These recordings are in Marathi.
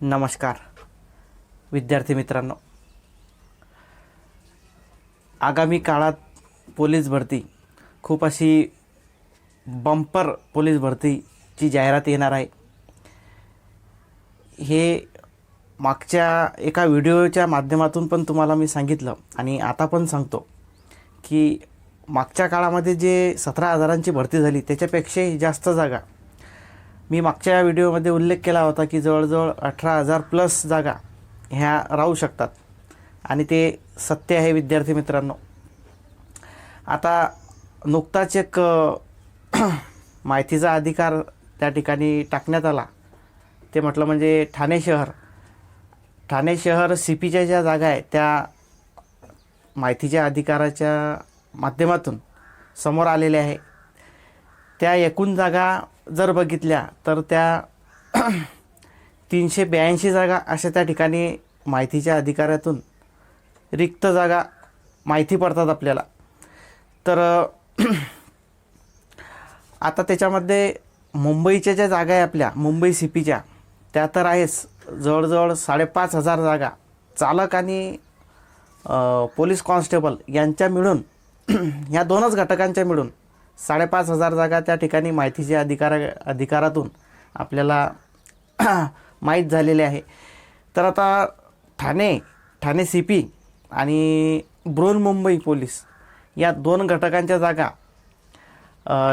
नमस्कार विद्यार्थी मित्रांनो. आगामी काळात पोलीस भरती खूप अशी बंपर पोलीस भरतीची जाहिरात येणार आहे. हे मागच्या एका व्हिडिओच्या माध्यमातून पण तुम्हाला मी सांगितलं आणि आता पण सांगतो की मागच्या काळामध्ये जे सतरा हजारांची भरती झाली त्याच्यापेक्षाही जास्त जागा मी मागच्या व्हिडिओमध्ये उल्लेख केला होता की जवळजवळ अठरा हजार प्लस जागा ह्या राहू शकतात. आणि ते सत्य आहे विद्यार्थी मित्रांनो. आता नुकताच एक माहितीचा अधिकार त्या ठिकाणी टाकण्यात आला. ते म्हटलं म्हणजे ठाणे शहर. ठाणे शहर सी पीच्या ज्या जागा आहे त्या माहितीच्या अधिकाराच्या माध्यमातून समोर आलेल्या आहे. त्या एकूण जागा जर बघितल्या तर त्या तीनशे ब्याऐंशी जागा अशा त्या ठिकाणी माहितीच्या अधिकारातून रिक्त जागा माहिती पडतात आपल्याला. तर आता त्याच्यामध्ये मुंबईच्या ज्या जागा आहे आपल्या मुंबई सी पीच्या त्या तर आहेच. जवळजवळ साडेपाच हजार जागा. चालक आणि पोलीस कॉन्स्टेबल यांच्या मिळून ह्या दोनच घटकांच्या मिळून साडेपाच हजार जागा त्या ठिकाणी माहितीच्या अधिकारा अधिकारातून आपल्याला माहीत झालेले आहे. तर आता ठाणे ठाणे सी पी आणि बृहन्मुंबई पोलीस या दोन घटकांच्या जागा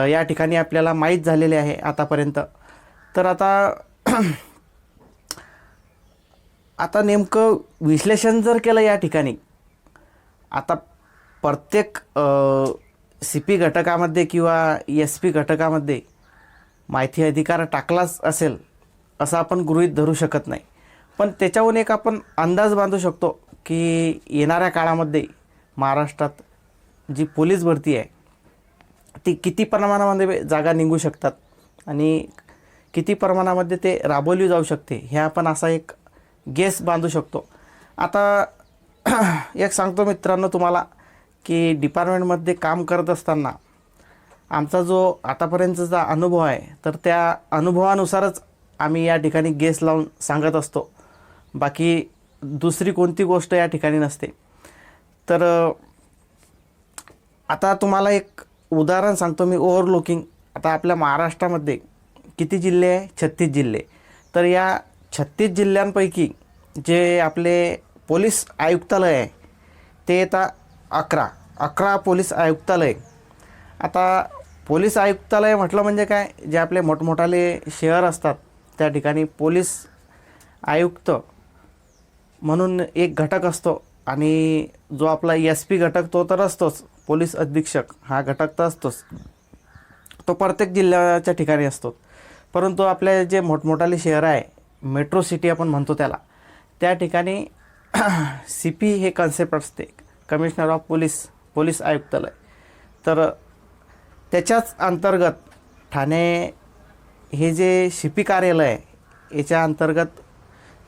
या ठिकाणी आपल्याला माहीत झालेले आहे आतापर्यंत. तर आता आता नेमकं विश्लेषण जर केलं या ठिकाणी आता प्रत्येक सी पी घटकामध्ये किंवा एस पी घटकामध्ये माहिती अधिकार टाकलाच असेल असं आपण गृहीत धरू शकत नाही. पण त्याच्याहून एक आपण अंदाज बांधू शकतो की येणाऱ्या काळामध्ये महाराष्ट्रात जी पोलीस भरती आहे ती किती प्रमाणामध्ये जागा निघू शकतात आणि किती प्रमाणामध्ये ते राबवली जाऊ शकते हे आपण असा एक गेस बांधू शकतो. आता एक सांगतो मित्रांनो तुम्हाला की डिपार्टमेंटमध्ये काम करत असताना आमचा जो आतापर्यंतचा अनुभव आहे तर त्या अनुभवानुसारच आम्ही या ठिकाणी गेस लावून सांगत असतो. बाकी दुसरी कोणती गोष्ट या ठिकाणी नसते. तर आता तुम्हाला एक उदाहरण सांगतो मी ओव्हरलुकिंग आता आपल्या महाराष्ट्रामध्ये किती जिल्हे आहे? छत्तीस जिल्हे. तर या छत्तीस जिल्ह्यांपैकी जे आपले पोलीस आयुक्तालय आहे ते आता अकरा. अकरा पोलीस आयुक्तालय. आता पोलीस आयुक्तालय म्हटलं म्हणजे काय? जे आपले मोठमोठाले शहर असतात त्या ठिकाणी पोलीस आयुक्त म्हणून एक घटक असतो आणि जो आपला एस पी घटक तो तर असतोच. पोलीस अधीक्षक हा घटक तर असतोच. तो प्रत्येक जिल्ह्याच्या ठिकाणी असतो. परंतु आपले जे मोठमोठाले शहर आहे मेट्रो सिटी आपण म्हणतो त्याला त्या ठिकाणी सी पी हे कन्सेप्ट असते. कमिशनर ऑफ पोलीस पोलीस आयुक्तालय. तर त्याच्याच अंतर्गत ठाणे हे जे शिपी कार्यालय आहे याच्या अंतर्गत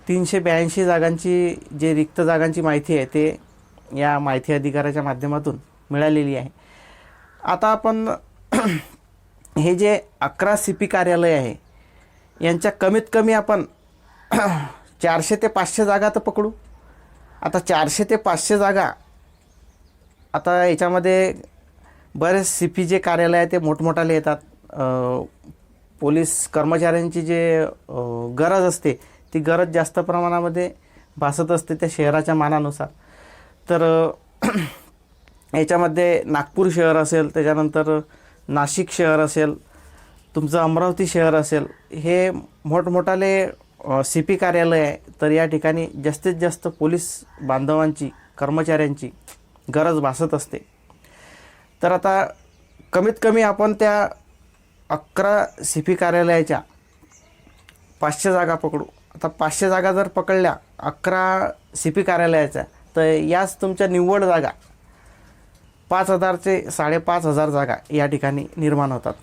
तीनशे ब्याऐंशी जागांची जे रिक्त जागांची माहिती आहे ते या माहिती अधिकाराच्या माध्यमातून मिळालेली आहे. आता आपण हे जे अकरा सी पी कार्यालय आहे यांच्या कमीत कमी आपण चारशे ते पाचशे जागा तर पकडू. आता चारशे ते पाचशे जागा आता याच्यामध्ये बरेच सी पी जे कार्यालय आहे ते मोठमोठाले येतात. पोलीस कर्मचाऱ्यांची जे गरज असते ती गरज जास्त प्रमाणामध्ये भासत असते त्या शहराच्या मानानुसार. तर याच्यामध्ये नागपूर शहर असेल त्याच्यानंतर नाशिक शहर असेल तुमचं अमरावती शहर असेल हे मोठमोठाले सी पी कार्यालय आहे. तर या ठिकाणी जास्तीत जास्त पोलीस बांधवांची कर्मचाऱ्यांची गरज भासत असते. तर आता कमीत कमी आपण त्या अकरा सी पी कार्यालयाच्या पाचशे जागा पकडू. आता पाचशे जागा जर पकडल्या अकरा सी पी कार्यालयाच्या तर याच तुमच्या निव्वळ जागा पाच हजारचे साडेपाच हजार जागा या ठिकाणी निर्माण होतात.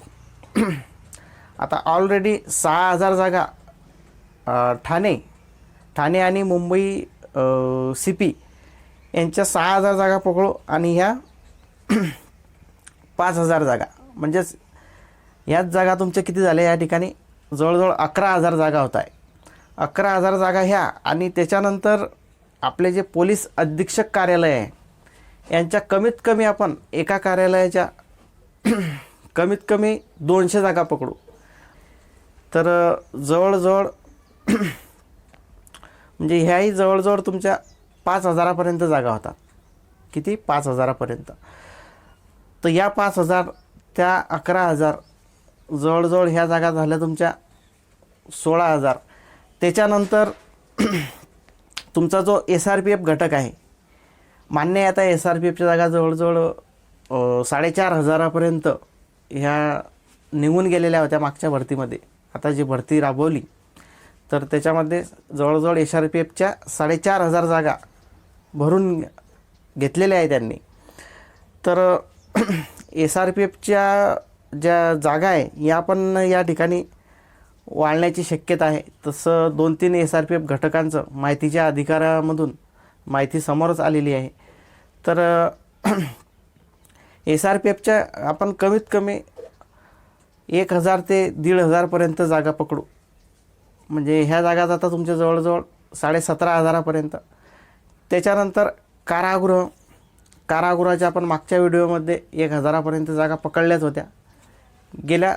आता ऑलरेडी सहा हजार जागा ठाणे ठाणे आणि मुंबई सी पी यांच्या सहा हजार जागा पकडू आणि ह्या पाच हजार जागा. म्हणजेच ह्याच जागा तुमच्या किती झाल्या? या ठिकाणी जवळजवळ अकरा हजार जागा होत आहे अकरा हजार जागा ह्या आणि त्याच्यानंतर आपले जे पोलीस अधीक्षक कार्यालय आहे यांच्या कमीत कमी आपण एका कार्यालयाच्या कमीत कमी दोनशे जागा पकडू. तर जवळजवळ म्हणजे ह्याही जवळजवळ तुमच्या पाच हजारापर्यंत जागा होतात किती? पाच हजारापर्यंत. तर या पाच हजार त्या अकरा हजार जवळजवळ ह्या जागा झाल्या तुमच्या सोळा हजार. त्याच्यानंतर तुमचा जो एस आर पी एफ घटक आहे मान्य आहे आता एस आर पी एफच्या जागा जवळजवळ साडेचार हजारापर्यंत ह्या निघून गेलेल्या होत्या मागच्या भरतीमध्ये. आता जी भरती राबवली तर त्याच्यामध्ये जवळजवळ एस आर पी एफच्या साडेचार हजार जागा भरून घेतलेले आहे त्यांनी. तर एस आर पी एफच्या ज्या जागा आहे या पण या ठिकाणी वाढण्याची शक्यता आहे. तसं दोन तीन एस आर पी एफ घटकांचं माहितीच्या अधिकारामधून माहिती समोरच आलेली आहे. तर एस आर पी एफच्या आपण कमीत कमी एक हजार ते दीड हजारपर्यंत जागा पकडू. म्हणजे ह्या जागा जाता तुमच्या जवळजवळ साडेसतरा हजारापर्यंत त्याच्यानंतर कारागृह. कारागृहाच्या आपण मागच्या व्हिडिओमध्ये एक हजारापर्यंत जागा पकडल्याच होत्या. गेल्या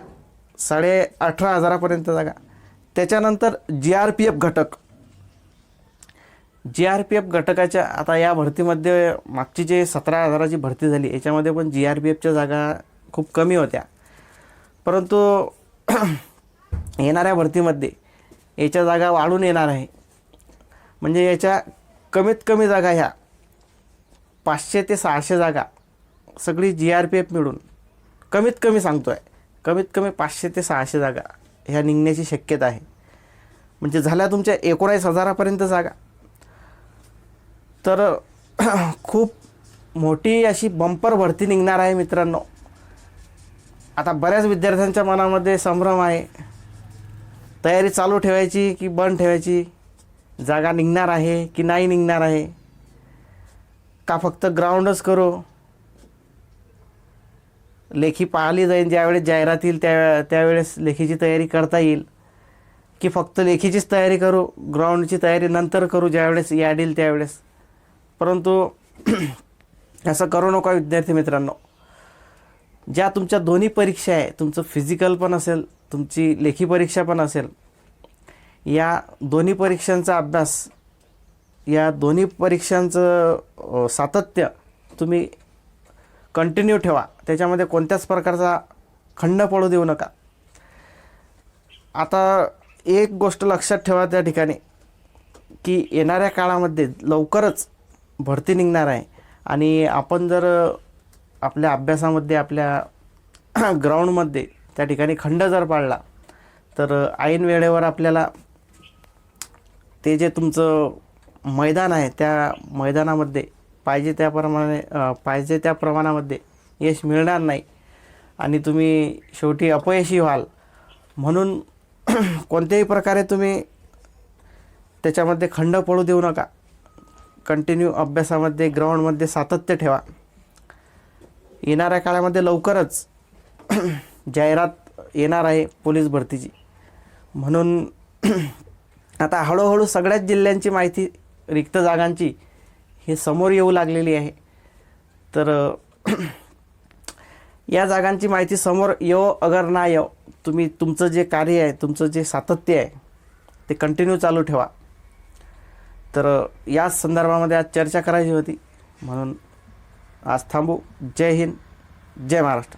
साडे अठरा हजारापर्यंत जागा. त्याच्यानंतर जी आर पी एफ घटक. जी आर पी एफ घटकाच्या आता या भरतीमध्ये मागची जे सतरा हजाराची भरती झाली याच्यामध्ये पण जी आर पी एफच्या जागा खूप कमी होत्या. परंतु येणाऱ्या भरतीमध्ये याच्या जागा वाढून येणार आहे. म्हणजे याच्या कमीत कमी जागा ह्या. पाचशे ते सहाशे जागा. सगळी जी आर पी एफ मिळून. कमीत कमी सांगतो आहे कमीत कमी पाचशे ते सहाशे जागा ह्या निघण्याची शक्यता आहे. म्हणजे झाल्या तुमच्या एकोणावीस हजारापर्यंत जागा. तर खूप मोठी अशी बंपर भरती निघणार आहे मित्रांनो. आता बऱ्याच विद्यार्थ्यांच्या मनामध्ये संभ्रम आहे. तयारी चालू ठेवायची की बंद ठेवायची? जागा निघणार आहे की नाही निघणार आहे? का फक्त ग्राउंडच करू? लेखी पाहिली जाईल ज्यावेळेस जाहिरात येईल त्या त्यावेळेस लेखीची तयारी करता येईल. की फक्त लेखीचीच तयारी करू ग्राउंडची तयारी नंतर करू ज्यावेळेस याड येईल त्यावेळेस. परंतु असं करू नका विद्यार्थी मित्रांनो. ज्या तुमच्या दोन्ही परीक्षा आहे तुमचं फिजिकल पण असेल तुमची लेखी परीक्षा पण असेल या दोन्ही परीक्षांचा अभ्यास या दोन्ही परीक्षांचं सातत्य तुम्ही कंटिन्यू ठेवा. त्याच्यामध्ये कोणत्याच प्रकारचा खंड पडू देऊ नका. आता एक गोष्ट लक्षात ठेवा त्या ठिकाणी की येणाऱ्या काळामध्ये लवकरच भरती निघणार आहे. आणि आपण जर आपल्या अभ्यासामध्ये आपल्या ग्राउंडमध्ये त्या ठिकाणी खंड जर पाडला तर ऐन वेळेवर आपल्याला ते जे तुमचं मैदान आहे त्या मैदानामध्ये पाहिजे त्याप्रमाणे पाहिजे त्या प्रमाणामध्ये यश मिळणार नाही आणि तुम्ही शेवटी अपयशी व्हाल. म्हणून कोणत्याही प्रकारे तुम्ही त्याच्यामध्ये खंड पडू देऊ नका. कंटिन्यू अभ्यासामध्ये ग्राउंडमध्ये सातत्य ठेवा. येणाऱ्या काळामध्ये लवकरच जाहिरात येणार आहे पोलीस भरतीची. म्हणून आता हळूहळू सगळ्याच जिल्ह्यांची माहिती रिक्त जागांची हे समोर येऊ लागलेली आहे. तर या जागांची माहिती समोर येवो अगर ना येवो तुम्ही तुमचं जे कार्य आहे तुमचं जे सातत्य आहे ते कंटिन्यू चालू ठेवा. तर याच संदर्भामध्ये आज चर्चा करायची होती. म्हणून आज थांबू. जय हिंद. जय महाराष्ट्र.